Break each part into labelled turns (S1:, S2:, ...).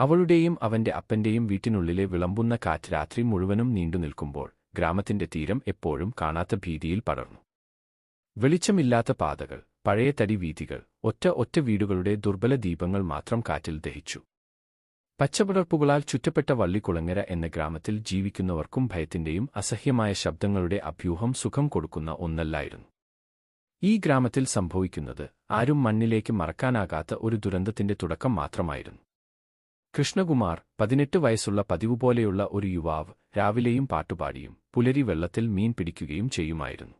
S1: അവളുടെയും അവന്റെ അപ്പന്റെയും വീട്ടിനുള്ളിലെ വിളമ്പുന്ന കാറ്റ് രാത്രി മുഴുവനും നീണ്ടുനിൽക്കുമ്പോൾ ഗ്രാമത്തിന്റെ തീരം എപ്പോഴും കാണാത്ത ഭീതിയിൽ പടർന്നു. വെളിച്ചമില്ലാത്ത പാതകൾ പഴയ തടി വീതികൾ ഒറ്റ ഒറ്റ വീടുകളുടെ ദുർബല ദീപങ്ങൾ മാത്രം കാറ്റിൽ ദഹിച്ചു. പച്ചപടർപ്പുകളാൽ ചുറ്റപ്പെട്ട വള്ളിക്കുളങ്ങര എന്ന ഗ്രാമത്തിൽ ജീവിക്കുന്നവർക്കും ഭയത്തിന്റെയും അസഹ്യമായ ശബ്ദങ്ങളുടെ അഭ്യൂഹം സുഖം കൊടുക്കുന്ന ഒന്നല്ലായിരുന്നു. ഈ ഗ്രാമത്തിൽ സംഭവിക്കുന്നത് ആരും മണ്ണിലേക്ക് മറക്കാനാകാത്ത ഒരു ദുരന്തത്തിന്റെ തുടക്കം മാത്രമായിരുന്നു. കൃഷ്ണകുമാർ പതിനെട്ട് വയസ്സുള്ള പതിവുപോലെയുള്ള ഒരു യുവാവ് രാവിലെയും പാട്ടുപാടിയും പുലരി വെള്ളത്തിൽ മീൻ പിടിക്കുകയും ചെയ്യുമായിരുന്നു.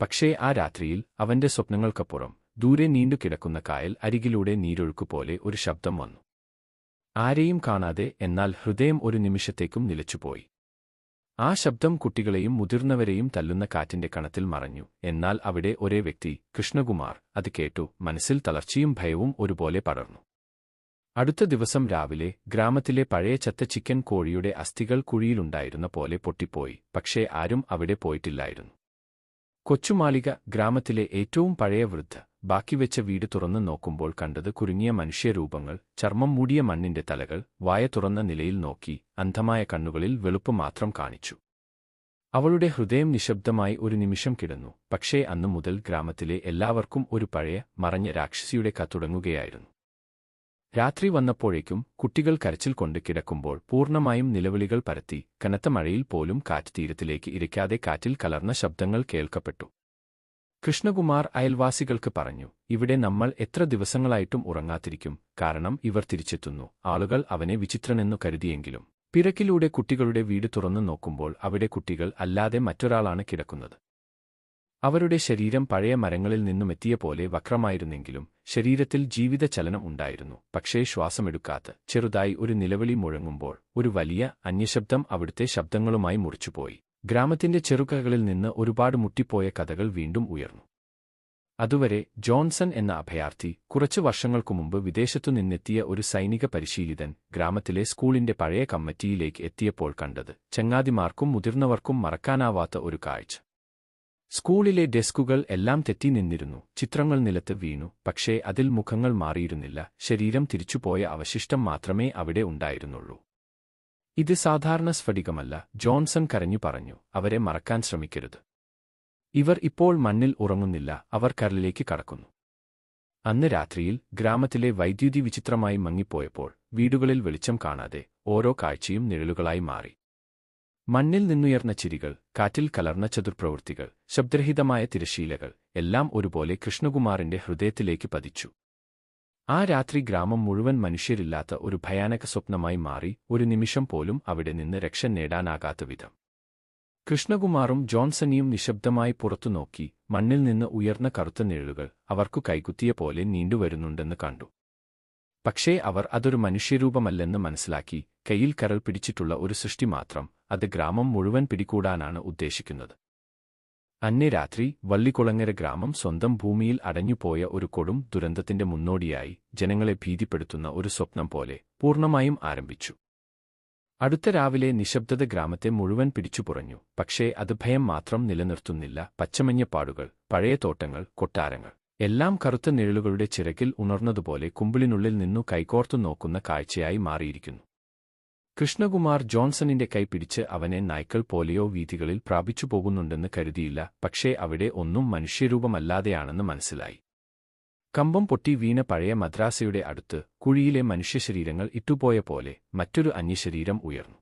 S1: പക്ഷേ ആ രാത്രിയിൽ അവന്റെ സ്വപ്നങ്ങൾക്കപ്പുറം ദൂരെ നീണ്ടുകിടക്കുന്ന കായൽ അരികിലൂടെ നീരൊഴുക്കുപോലെ ഒരു ശബ്ദം വന്നു. ആരെയും കാണാതെ എന്നാൽ ഹൃദയം ഒരു നിമിഷത്തേക്കും നിലച്ചുപോയി. ആ ശബ്ദം കുട്ടികളെയും മുതിർന്നവരെയും തല്ലുന്ന കാറ്റിന്റെ കണത്തിൽ മറഞ്ഞു. എന്നാൽ അവിടെ ഒരേ വ്യക്തി കൃഷ്ണകുമാർ അത് കേട്ടു മനസ്സിൽ തളർച്ചയും ഭയവും ഒരുപോലെ പടർന്നു. അടുത്ത ദിവസം രാവിലെ ഗ്രാമത്തിലെ പഴയ ചത്ത ചിക്കൻ കോഴിയുടെ അസ്ഥികൾ കുഴിയിലുണ്ടായിരുന്ന പോലെ പൊട്ടിപ്പോയി പക്ഷേ ആരും അവിടെ പോയിട്ടില്ലായിരുന്നു. കൊച്ചുമാളിക ഗ്രാമത്തിലെ ഏറ്റവും പഴയ വൃദ്ധ ബാക്കിവെച്ച വീട് തുറന്നു നോക്കുമ്പോൾ കണ്ടത് കുരുങ്ങിയ മനുഷ്യരൂപങ്ങൾ ചർമ്മം മൂടിയ മണ്ണിന്റെ തലകൾ വായ തുറന്ന നിലയിൽ നോക്കി അന്ധമായ കണ്ണുകളിൽ വെളുപ്പ് മാത്രം കാണിച്ചു. അവളുടെ ഹൃദയം നിശബ്ദമായി ഒരു നിമിഷം കിടന്നു പക്ഷേ അന്നു മുതൽ ഗ്രാമത്തിലെ എല്ലാവർക്കും ഒരു പഴയ മറഞ്ഞ രാക്ഷസിയുടെ കത്തുടങ്ങുകയായിരുന്നു രാത്രി വന്നപ്പോഴേക്കും കുട്ടികൾ കരച്ചിൽ കൊണ്ട് കിടക്കുമ്പോൾ പൂർണമായും നിലവിളികൾ പരത്തി കനത്ത മഴയിൽ പോലും കാറ്റ് തീരത്തിലേക്ക് ഇരിക്കാതെ കാറ്റിൽ കലർന്ന ശബ്ദങ്ങൾ കേൾക്കപ്പെട്ടു. കൃഷ്ണകുമാർ അയൽവാസികൾക്ക് പറഞ്ഞു ഇവിടെ നമ്മൾ എത്ര ദിവസങ്ങളായിട്ടും ഉറങ്ങാതിരിക്കും കാരണം ഇവർ തിരിച്ചെത്തുന്നു. ആളുകൾ അവനെ വിചിത്രനെന്നു കരുതിയെങ്കിലും. പിറക്കിലൂടെ കുട്ടികളുടെ വീട് തുറന്നു നോക്കുമ്പോൾ അവിടെ കുട്ടികൾ അല്ലാതെ മറ്റൊരാളാണ് കിടക്കുന്നത്. അവരുടെ ശരീരം പഴയ മരങ്ങളിൽ നിന്നുമെത്തിയ പോലെ വക്രമായിരുന്നെങ്കിലും ശരീരത്തിൽ ജീവിത ചലനം ഉണ്ടായിരുന്നു. പക്ഷേ ശ്വാസമെടുക്കാത്ത ചെറുതായി ഒരു നിലവിളി മുഴങ്ങുമ്പോൾ ഒരു വലിയ അന്യശബ്ദം അവിടുത്തെ ശബ്ദങ്ങളുമായി മുറിച്ചുപോയി. ഗ്രാമത്തിന്റെ ചെറുകകളിൽ നിന്ന് ഒരുപാട് മുട്ടിപ്പോയ കഥകൾ വീണ്ടും ഉയർന്നു. അതുവരെ ജോൺസൺ എന്ന അഭയാർത്ഥി കുറച്ചു വർഷങ്ങൾക്കു മുമ്പ് വിദേശത്തു നിന്നെത്തിയ ഒരു സൈനിക പരിശീലിതൻ ഗ്രാമത്തിലെ സ്കൂളിന്റെ പഴയ കമ്മിറ്റിയിലേക്ക് എത്തിയപ്പോൾ കണ്ടത് ചങ്ങാതിമാർക്കും മുതിർന്നവർക്കും മറക്കാനാവാത്ത ഒരു കാഴ്ച. സ്കൂളിലെ ഡെസ്കുകൾ എല്ലാം തെറ്റി നിന്നിരുന്നു. ചിത്രങ്ങൾ നിലത്ത് വീണു. പക്ഷേ അതിൽ മുഖങ്ങൾ മാറിയിരുന്നില്ല. ശരീരം തിരിച്ചുപോയ അവശിഷ്ടം മാത്രമേ അവിടെ ഉണ്ടായിരുന്നുള്ളൂ. ഇത് സാധാരണ സ്ഫടികമല്ല. ജോൺസൺ കരഞ്ഞു പറഞ്ഞു. അവരെ മറക്കാൻ ശ്രമിക്കരുത്. ഇവർ ഇപ്പോൾ മണ്ണിൽ ഉറങ്ങുന്നില്ല. അവർ കരലിലേക്ക് കടക്കുന്നു. അന്ന് രാത്രിയിൽ ഗ്രാമത്തിലെ വൈദ്യുതി വിചിത്രമായി മങ്ങിപ്പോയപ്പോൾ വീടുകളിൽ വെളിച്ചം കാണാതെ ഓരോ കാഴ്ചയും നിഴലുകളായി മാറി. മണ്ണിൽ നിന്നുയർന്ന ചിരികൾ കാറ്റിൽ കലർന്ന ചതുർപ്രവൃത്തികൾ ശബ്ദരഹിതമായ തിരശീലകൾ എല്ലാം ഒരുപോലെ കൃഷ്ണകുമാറിന്റെ ഹൃദയത്തിലേക്ക് പതിച്ചു. ആ രാത്രി ഗ്രാമം മുഴുവൻ മനുഷ്യരില്ലാത്ത ഒരു ഭയാനക സ്വപ്നമായി മാറി ഒരു നിമിഷം പോലും അവിടെ നിന്ന് രക്ഷ നേടാനാകാത്ത വിധം. കൃഷ്ണകുമാറും ജോൺസണിയും നിശബ്ദമായി പുറത്തുനോക്കി മണ്ണിൽ നിന്ന് ഉയർന്ന കറുത്ത നിഴലുകൾ അവർക്കു കൈകുത്തിയ പോലെ നീണ്ടുവരുന്നുണ്ടെന്ന് കണ്ടു. പക്ഷേ അവർ അതൊരു മനുഷ്യരൂപമല്ലെന്ന് മനസ്സിലാക്കി കയ്യിൽ കരൾ പിടിച്ചിട്ടുള്ള ഒരു സൃഷ്ടി മാത്രം അത് ഗ്രാമം മുഴുവൻ പിടികൂടാനാണ് ഉദ്ദേശിക്കുന്നത്. അന്നേ രാത്രി വള്ളിക്കുളങ്ങര ഗ്രാമം സ്വന്തം ഭൂമിയിൽ അടഞ്ഞുപോയ ഒരു കൊടും ദുരന്തത്തിന്റെ മുന്നോടിയായി ജനങ്ങളെ ഭീതിപ്പെടുത്തുന്ന ഒരു സ്വപ്നം പോലെ പൂർണമായും ആരംഭിച്ചു. അടുത്ത രാവിലെ നിശബ്ദത ഗ്രാമത്തെ മുഴുവൻ പിടിച്ചുപുറഞ്ഞു പക്ഷേ അത് ഭയം മാത്രം നിലനിർത്തുന്നില്ല. പച്ചമഞ്ഞപ്പാടുകൾ പഴയ തോട്ടങ്ങൾ കൊട്ടാരങ്ങൾ എല്ലാം കറുത്ത നിഴലുകളുടെ ചിറകിൽ ഉണർന്നതുപോലെ കുമ്പിളിനുള്ളിൽ നിന്നു കൈകോർത്തു നോക്കുന്ന കാഴ്ചയായി മാറിയിരിക്കുന്നു. കൃഷ്ണകുമാർ ജോൺസണിന്റെ കൈ പിടിച്ച് അവനെ നായ്ക്കൾ പോലെയോ വീഥികളിൽ പ്രാപിച്ചു പോകുന്നുണ്ടെന്ന് കരുതിയില്ല പക്ഷേ അവിടെ ഒന്നും മനുഷ്യരൂപമല്ലാതെയാണെന്ന് മനസ്സിലായി. കമ്പം പൊട്ടി വീണ പഴയ മദ്രാസയുടെ അടുത്ത് കുഴിയിലെ മനുഷ്യശരീരങ്ങൾ ഇട്ടുപോയ പോലെ മറ്റൊരു അന്യശരീരം ഉയർന്നു.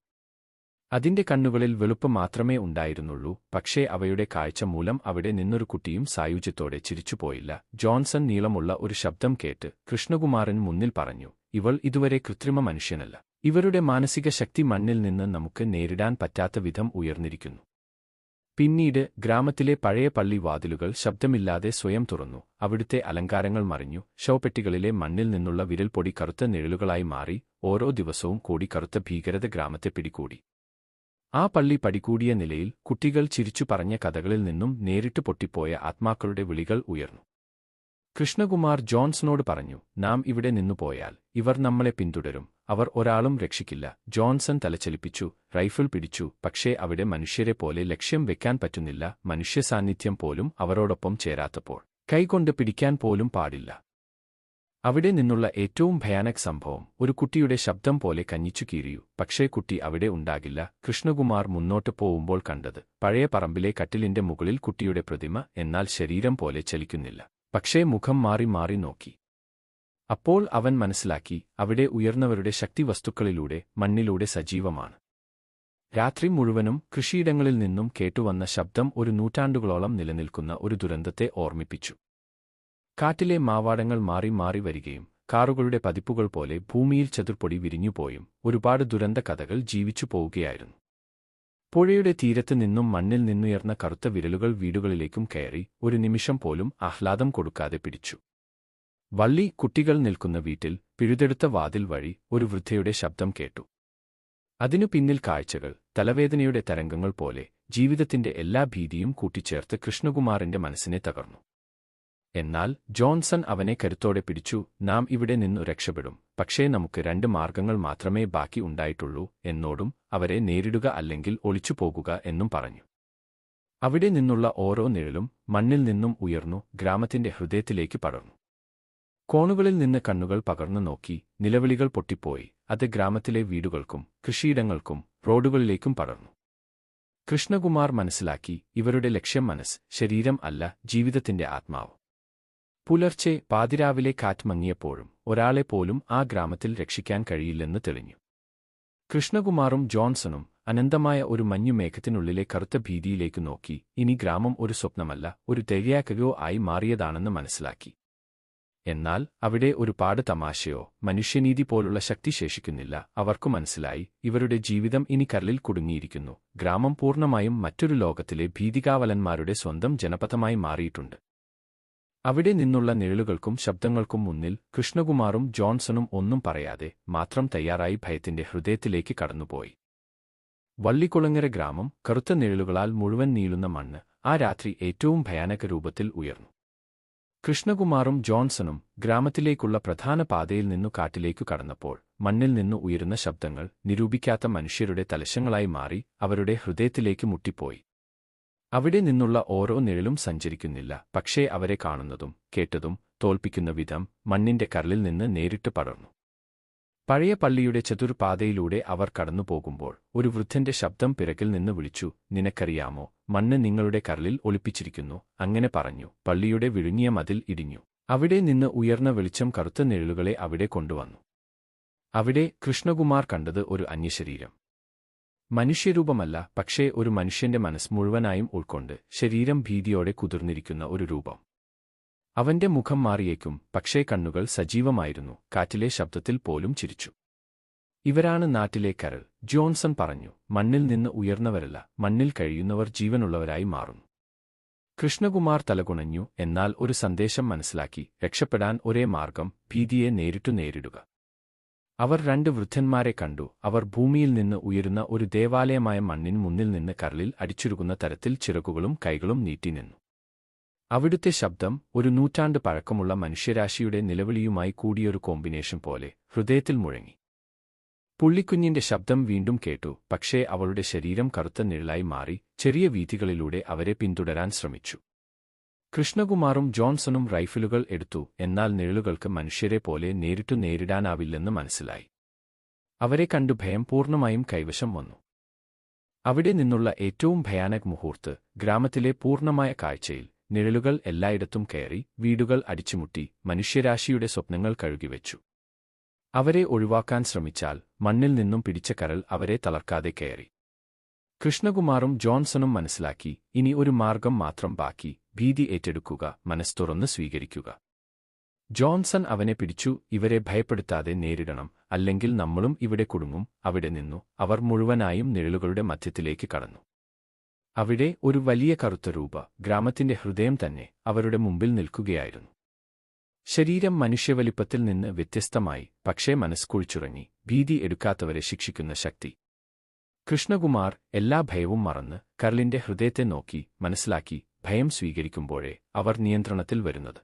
S1: അതിന്റെ കണ്ണുകളിൽ വെളുപ്പ് മാത്രമേ ഉണ്ടായിരുന്നുള്ളൂ പക്ഷേ അവയുടെ കാഴ്ച മൂലം അവിടെ നിന്നൊരു കുട്ടിയും സായുജ്യത്തോടെ ചിരിച്ചുപോയില്ല. ജോൺസൺ നീളമുള്ള ഒരു ശബ്ദം കേട്ട് കൃഷ്ണകുമാരൻ മുന്നിൽ പറഞ്ഞു ഇവൾ ഇതുവരെ കൃത്രിമ മനുഷ്യനല്ല. ഇവരുടെ മാനസിക ശക്തി മണ്ണിൽ നിന്ന് നമുക്ക് നേരിടാൻ പറ്റാത്ത വിധം ഉയർന്നിരിക്കുന്നു. പിന്നീട് ഗ്രാമത്തിലെ പഴയ പള്ളി വാതിലുകൾ ശബ്ദമില്ലാതെ സ്വയം തുറന്നു. അവിടുത്തെ അലങ്കാരങ്ങൾ മറിഞ്ഞു. ശവപ്പെട്ടികളിലെ മണ്ണിൽ നിന്നുള്ള വിരൽപൊടി കറുത്ത നിഴലുകളായി മാറി. ഓരോ ദിവസവും കൂടി കറുത്ത ഭീകരത ഗ്രാമത്തെ പിടികൂടി. ആ പള്ളി പടികൂടിയ നിലയിൽ കുട്ടികൾ ചിരിച്ചു പറഞ്ഞ കഥകളിൽ നിന്നും നേരിട്ട് പൊട്ടിപ്പോയ ആത്മാക്കളുടെ വിളികൾ ഉയർന്നു. കൃഷ്ണകുമാർ ജോൺസണോട് പറഞ്ഞു നാം ഇവിടെ നിന്നു പോയാൽ ഇവർ നമ്മളെ പിന്തുടരും. അവർ ഒരാളും രക്ഷിക്കില്ല. ജോൺസൺ തലചലിപ്പിച്ചു റൈഫിൾ പിടിച്ചു. പക്ഷേ അവിടെ മനുഷ്യരെ പോലെ ലക്ഷ്യം വെക്കാൻ പറ്റുന്നില്ല. മനുഷ്യ സാന്നിധ്യം പോലും അവരോടൊപ്പം ചേരാത്തപ്പോൾ കൈകൊണ്ട് പിടിക്കാൻ പോലും പാടില്ല. അവിടെ നിന്നുള്ള ഏറ്റവും ഭയാനക് സംഭവം ഒരു കുട്ടിയുടെ ശബ്ദം പോലെ കഞ്ഞിച്ചു കീറിയു. പക്ഷേ കുട്ടി അവിടെ ഉണ്ടാകില്ല. കൃഷ്ണകുമാർ മുന്നോട്ട് പോവുമ്പോൾ കണ്ടത് പഴയ പറമ്പിലെ കട്ടിലിന്റെ മുകളിൽ കുട്ടിയുടെ പ്രതിമ എന്നാൽ ശരീരം പോലെ ചലിക്കുന്നില്ല. പക്ഷേ മുഖം മാറി മാറി നോക്കി. അപ്പോൾ അവൻ മനസ്സിലാക്കി അവിടെ ഉയർന്നവരുടെ ശക്തിവസ്തുക്കളിലൂടെ മണ്ണിലൂടെ സജീവമാണ്. രാത്രി മുഴുവനും കൃഷിയിടങ്ങളിൽ നിന്നും കേട്ടുവന്ന ശബ്ദം ഒരു നൂറ്റാണ്ടുകളോളം നിലനിൽക്കുന്ന ഒരു ദുരന്തത്തെ ഓർമ്മിപ്പിച്ചു. കാട്ടിലെ മാവാടങ്ങൾ മാറി മാറി വരികയും കാറുകളുടെ പതിപ്പുകൾ പോലെ ഭൂമിയിൽ ചതുർപ്പൊടി വിരിഞ്ഞുപോയും ഒരുപാട് ദുരന്ത കഥകൾ ജീവിച്ചു പോവുകയായിരുന്നു പുഴയുടെ തീരത്ത് നിന്നും മണ്ണിൽ നിന്നുയർന്ന കറുത്ത വിരലുകൾ വീടുകളിലേക്കും കയറി ഒരു നിമിഷം പോലും ആഹ്ലാദം കൊടുക്കാതെ പിടിച്ചു. വള്ളി കുട്ടികൾ നിൽക്കുന്ന വീട്ടിൽ പിഴുതെടുത്ത വാതിൽ വഴി ഒരു വൃദ്ധയുടെ ശബ്ദം കേട്ടു. അതിനു പിന്നിൽ കാഴ്ചകൾ തലവേദനയുടെ തരംഗങ്ങൾ പോലെ ജീവിതത്തിന്റെ എല്ലാ ഭീതിയും കൂട്ടിച്ചേർത്ത് കൃഷ്ണകുമാറിന്റെ മനസ്സിനെ തകർന്നു. എന്നാൽ ജോൺസൺ അവനെ കരുത്തോടെ പിടിച്ചു നാം ഇവിടെ നിന്നു രക്ഷപ്പെടും പക്ഷേ നമുക്ക് രണ്ട് മാർഗങ്ങൾ മാത്രമേ ബാക്കി ഉണ്ടായിട്ടുള്ളൂ എന്നോടും അവരെ നേരിടുക അല്ലെങ്കിൽ ഒളിച്ചുപോകുക എന്നും പറഞ്ഞു. അവിടെ നിന്നുള്ള ഓരോ നിഴലും മണ്ണിൽ നിന്നും ഉയർന്നു ഗ്രാമത്തിന്റെ ഹൃദയത്തിലേക്ക് പടർന്നു. കോണുകളിൽ നിന്ന് കണ്ണുകൾ പകർന്നു നോക്കി നിലവിളികൾ പൊട്ടിപ്പോയി അത് ഗ്രാമത്തിലെ വീടുകൾക്കും കൃഷിയിടങ്ങൾക്കും റോഡുകളിലേക്കും പടർന്നു. കൃഷ്ണകുമാർ മനസ്സിലാക്കി ഇവരുടെ ലക്ഷ്യം മനസ്സ് ശരീരം അല്ല ജീവിതത്തിന്റെ ആത്മാവ്. പുലർച്ചെ പാതിരാവിലെ കാറ്റ് മങ്ങിയപ്പോഴും ഒരാളെപ്പോലും ആ ഗ്രാമത്തിൽ രക്ഷിക്കാൻ കഴിയില്ലെന്ന് തെളിഞ്ഞു. കൃഷ്ണകുമാറും ജോൺസണും അനന്തമായ ഒരു മഞ്ഞുമേഘത്തിനുള്ളിലെ കറുത്ത ഭീതിയിലേക്ക് നോക്കി ഇനി ഗ്രാമം ഒരു സ്വപ്നമല്ല ഒരു തെരിയാക്കകയോ ആയി മാറിയതാണെന്ന് മനസ്സിലാക്കി. എന്നാൽ അവിടെ ഒരു പാട് തമാശയോ മനുഷ്യനീതി പോലുള്ള ശക്തി ശേഷിക്കുന്നില്ല അവർക്കു മനസ്സിലായി ഇവരുടെ ജീവിതം ഇനി കരലിൽ കുടുങ്ങിയിരിക്കുന്നു ഗ്രാമം പൂർണമായും മറ്റൊരു ലോകത്തിലെ ഭീതികാവലന്മാരുടെ സ്വന്തം ജനപഥമായി മാറിയിട്ടുണ്ട്. അവിടെ നിന്നുള്ള നിഴലുകൾക്കും ശബ്ദങ്ങൾക്കും മുന്നിൽ കൃഷ്ണകുമാറും ജോൺസണും ഒന്നും പറയാതെ മാത്രം തയ്യാറായി ഭയത്തിന്റെ ഹൃദയത്തിലേക്ക് കടന്നുപോയി. വള്ളിക്കുളങ്ങര ഗ്രാമം കറുത്ത നിഴലുകളാൽ മുഴുവൻ നീളുന്ന മണ്ണ് ആ രാത്രി ഏറ്റവും ഭയാനക രൂപത്തിൽ ഉയർന്നു. കൃഷ്ണകുമാറും ജോൺസണും ഗ്രാമത്തിലേക്കുള്ള പ്രധാന പാതയിൽ നിന്നു കാട്ടിലേക്കു കടന്നപ്പോൾ മണ്ണിൽ നിന്നു ഉയരുന്ന ശബ്ദങ്ങൾ നിരൂപിക്കാത്ത മനുഷ്യരുടെ തലശങ്ങളായി മാറി അവരുടെ ഹൃദയത്തിലേക്ക് മുട്ടിപ്പോയി. അവിടെ നിന്നുള്ള ഓരോ നിഴലും സഞ്ചരിക്കുന്നില്ല. പക്ഷേ അവരെ കാണുന്നതും കേട്ടതും തോൽപ്പിക്കുന്ന വിധം മണ്ണിന്റെ കരളിൽ നിന്ന് നേരിട്ട് പടർന്നു. പഴയ പള്ളിയുടെ ചതുർപാതയിലൂടെ അവർ കടന്നുപോകുമ്പോൾ ഒരു വൃദ്ധന്റെ ശബ്ദം പിറകിൽ നിന്ന് വിളിച്ചു നിനക്കറിയാമോ മണ്ണ് നിങ്ങളുടെ കരളിൽ ഒളിപ്പിച്ചിരിക്കുന്നു അങ്ങനെ പറഞ്ഞു. പള്ളിയുടെ വിഴുങ്ങിയ മതിൽ ഇടിഞ്ഞു. അവിടെ നിന്ന് ഉയർന്ന വെളിച്ചം കറുത്ത നിഴലുകളെ അവിടെ കൊണ്ടുവന്നു. അവിടെ കൃഷ്ണകുമാർ കണ്ടത് ഒരു അന്യശരീരം. മനുഷ്യരൂപമല്ല പക്ഷേ ഒരു മനുഷ്യന്റെ മനസ്സ് മുഴുവനായും ഉൾക്കൊണ്ട് ശരീരം ഭീതിയോടെ കുതിർന്നിരിക്കുന്ന ഒരു രൂപം. അവന്റെ മുഖം മാറിയേക്കും പക്ഷേ കണ്ണുകൾ സജീവമായിരുന്നു കാറ്റിലെ ശബ്ദത്തിൽ പോലും ചിരിച്ചു. ഇവരാണ് നാട്ടിലെ കരൾ ജോൺസൺ പറഞ്ഞു മണ്ണിൽ നിന്ന് ഉയർന്നവരല്ല മണ്ണിൽ കഴിയുന്നവർ ജീവനുള്ളവരായി മാറുന്നു. കൃഷ്ണകുമാർ തലകുണഞ്ഞു എന്നാൽ ഒരു സന്ദേശം മനസ്സിലാക്കി രക്ഷപ്പെടാൻ ഒരേ മാർഗം ഭീതിയെ നേരിട്ടു നേരിടുക. അവർ രണ്ട് വൃദ്ധന്മാരെ കണ്ടു. അവർ ഭൂമിയിൽ നിന്ന് ഉയരുന്ന ഒരു ദേവാലയമായ മണ്ണിന് മുന്നിൽ നിന്ന് കരളിൽ അടിച്ചുരുകുന്ന തരത്തിൽ ചിറകുകളും കൈകളും നീട്ടിനിന്നു അവിടുത്തെ ശബ്ദം ഒരു നൂറ്റാണ്ട് പഴക്കമുള്ള മനുഷ്യരാശിയുടെ നിലവിളിയുമായി കൂടിയൊരു കോമ്പിനേഷൻ പോലെ ഹൃദയത്തിൽ മുഴങ്ങി. പുള്ളിക്കുഞ്ഞിന്റെ ശബ്ദം വീണ്ടും കേട്ടു. പക്ഷേ അവളുടെ ശരീരം കറുത്ത നിഴലായി മാറി ചെറിയ വീതികളിലൂടെ അവരെ പിന്തുടരാൻ ശ്രമിച്ചു. കൃഷ്ണകുമാറും ജോൺസണും റൈഫിലുകൾ എടുത്തു. എന്നാൽ നിഴലുകൾക്ക് മനുഷ്യരെ പോലെ നേരിട്ടു നേരിടാനാവില്ലെന്ന് മനസ്സിലായി. അവരെ കണ്ടു ഭയം പൂർണമായും കൈവശം വന്നു. അവിടെ നിന്നുള്ള ഏറ്റവും ഭയാനക് മുഹൂർത്ത് ഗ്രാമത്തിലെ പൂർണമായ കാഴ്ചയിൽ നിഴലുകൾ എല്ലായിടത്തും കയറി വീടുകൾ അടിച്ചുമുട്ടി മനുഷ്യരാശിയുടെ സ്വപ്നങ്ങൾ കഴുകിവെച്ചു. അവരെ ഒഴിവാക്കാൻ ശ്രമിച്ചാൽ മണ്ണിൽ നിന്നും പിടിച്ച കരൾ അവരെ തളർക്കാതെ കയറി. കൃഷ്ണകുമാറും ജോൺസണും മനസ്സിലാക്കി ഇനി ഒരു മാർഗം മാത്രം ബാക്കി ഭീതി ഏറ്റെടുക്കുക മനസ്സ് തുറന്ന് സ്വീകരിക്കുക. ജോൺസൺ അവനെ പിടിച്ചു ഇവരെ ഭയപ്പെടുത്താതെ നേരിടണം. അല്ലെങ്കിൽ നമ്മളും ഇവിടെ കുടുങ്ങും. അവിടെ നിന്നു. അവർ മുഴുവനായും നിഴലുകളുടെ മധ്യത്തിലേക്ക് കടന്നു. അവിടെ ഒരു വലിയ കറുത്ത രൂപ ഗ്രാമത്തിന്റെ ഹൃദയം തന്നെ അവരുടെ മുമ്പിൽ നിൽക്കുകയായിരുന്നു. ശരീരം മനുഷ്യവലിപ്പത്തിൽ നിന്ന് വ്യത്യസ്തമായി പക്ഷേ മനസ്കുഴിച്ചുറങ്ങി ഭീതി എടുക്കാത്തവരെ ശിക്ഷിക്കുന്ന ശക്തി. കൃഷ്ണകുമാർ എല്ലാ ഭയവും മറന്ന് കർലിന്റെ ഹൃദയത്തെ നോക്കി മനസ്സിലാക്കി ഭയം സ്വീകരിക്കുമ്പോഴേ അവർ നിയന്ത്രണത്തിൽ വരുന്നത്.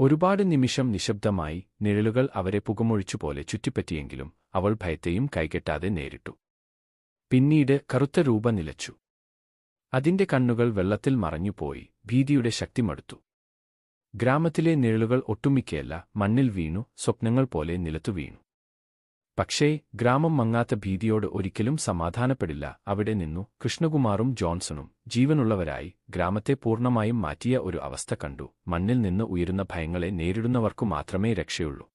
S1: ഒരുപാട് നിമിഷം നിശബ്ദമായി നിഴലുകൾ അവരെ പുകമൊഴിച്ചുപോലെ ചുറ്റിപ്പറ്റിയെങ്കിലും അവൾ ഭയത്തെയും കൈകെട്ടാതെ നേരിട്ടു. പിന്നീട് കറുത്ത രൂപ നിലച്ചു. അതിന്റെ കണ്ണുകൾ വെള്ളത്തിൽ മറഞ്ഞുപോയി ഭീതിയുടെ ശക്തി മടുത്തു ഗ്രാമത്തിലെ നിഴലുകൾ ഒട്ടുമിക്കയല്ല മണ്ണിൽ വീണു സ്വപ്നങ്ങൾ പോലെ നിലത്തു വീണു. പക്ഷേ ഗ്രാമം മങ്ങാത്ത ഭീതിയോട് ഒരിക്കലും സമാധാനപ്പെടില്ല. അവിടെ നിന്നു കൃഷ്ണകുമാറും ജോൺസണും ജീവനുള്ളവരായി ഗ്രാമത്തെ പൂർണമായും മാറ്റിയ ഒരു അവസ്ഥ കണ്ടു. മണ്ണിൽ നിന്ന് ഉയരുന്ന ഭയങ്ങളെ നേരിടുന്നവർക്കു മാത്രമേ രക്ഷയുള്ളൂ.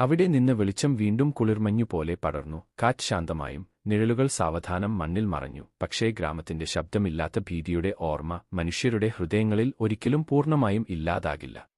S1: അവിടെ നിന്ന് വെളിച്ചം വീണ്ടും കുളിർമഞ്ഞു പോലെ പടർന്നു. കാറ്റ് ശാന്തമായും നിഴലുകൾ സാവധാനം മണ്ണിൽ മറഞ്ഞു. പക്ഷേ ഗ്രാമത്തിന്റെ ശബ്ദമില്ലാത്ത ഭീതിയുടെ ഓർമ്മ മനുഷ്യരുടെ ഹൃദയങ്ങളിൽ ഒരിക്കലും പൂർണമായും ഇല്ലാതാകില്ല.